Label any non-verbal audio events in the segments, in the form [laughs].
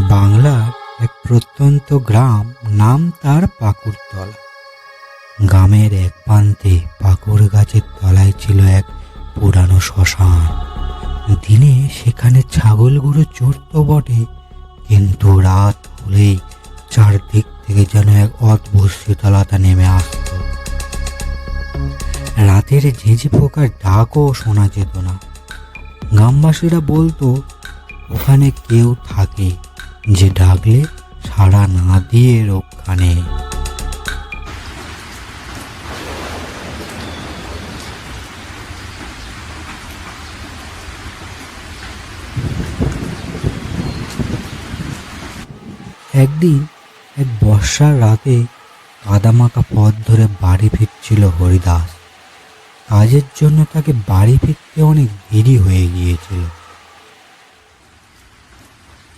বাংলার এক প্রত্যন্ত গ্রাম, নাম তার পাকুড়তলা। গ্রামের এক প্রান্তে পাকুড় গাছের তলায় ছিল এক পুরানো শ্মশান। দিনে সেখানে ছাগলগুলো চড়তো বটে, কিন্তু রাত হলেই চারদিক থেকে যেন এক অদ্ভুত শীতলতা নেমে আসতো। রাতের ঝিঝি পোকার ডাকও শোনা যেত না। গ্রামবাসীরা বলতো, ওখানে কেউ থাকে যে ডাকলে সাড়া না দিয়ে রক্ষা নেই একদিন এক বর্ষার রাতে কাদামাকা পথ ধরে বাড়ি ফিরছিল হরিদাস। কাজের জন্য তাকে বাড়ি ফিরতে অনেক দেরি হয়ে গিয়েছিল।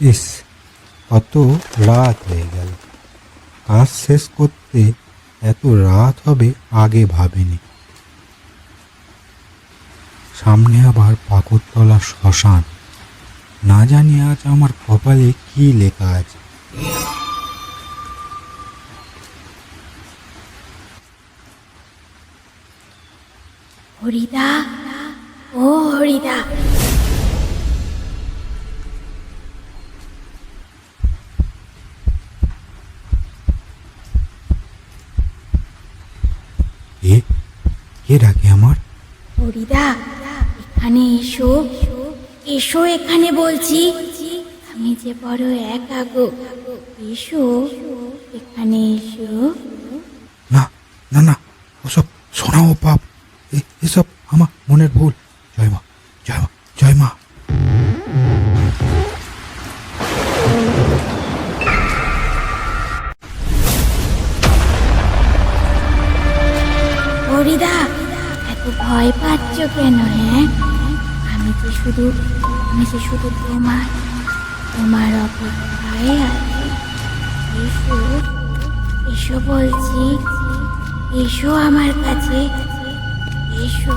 ইস কত রাত হয়ে গেল। কাজ শেষ করতে এত রাত হবে আগে ভাবেনি। সামনে আবার পাকড়তলা শ্মশান। না জানি আজ আমার কপালে কি লেখা আছে। হরিদা, ও হরিদা। এ? কে ডাকে আমার? হরিদা এখানে এসো। এসো এখানে বলছি। আমি যে বড় একা গো। এসো এখানে এসো। না না না ওসব শোনাও পাপ। এসব আমার মনের ভুল। হরিদা এত ভয় পাচ্ছ কেন হ্যাঁ? আমি যে শুধু, আমি যে শুধু তোমার তোমার অপেক্ষায় আছি। এসো এসো বলছি, এসো আমার কাছে, এসো।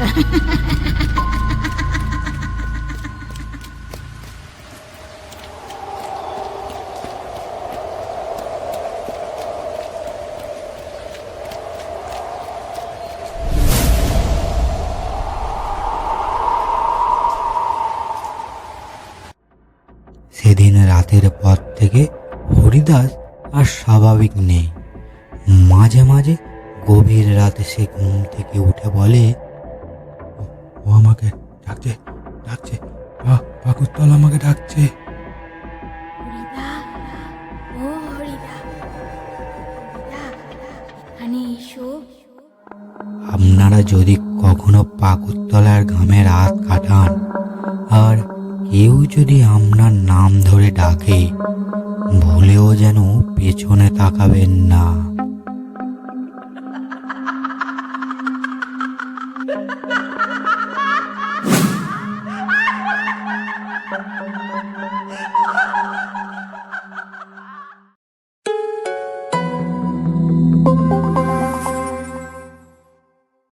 [laughs] সেদিন রাতের পর থেকে হরিদাস আর স্বাভাবিক নেই। মাঝে মাঝে গভীর রাতে সে ঘুম থেকে উঠে বলে "ও- আমাকে ডাকছে ডাকছে। পাকুরতল আমাকে ডাকছে। আপনারা যদি কখনো পাকুরতলার ঘামে রাত কাটান কেউ যদি আপনার নাম ধরে ডাকে ভুলেও যেন পেছনে তাকাবেন না।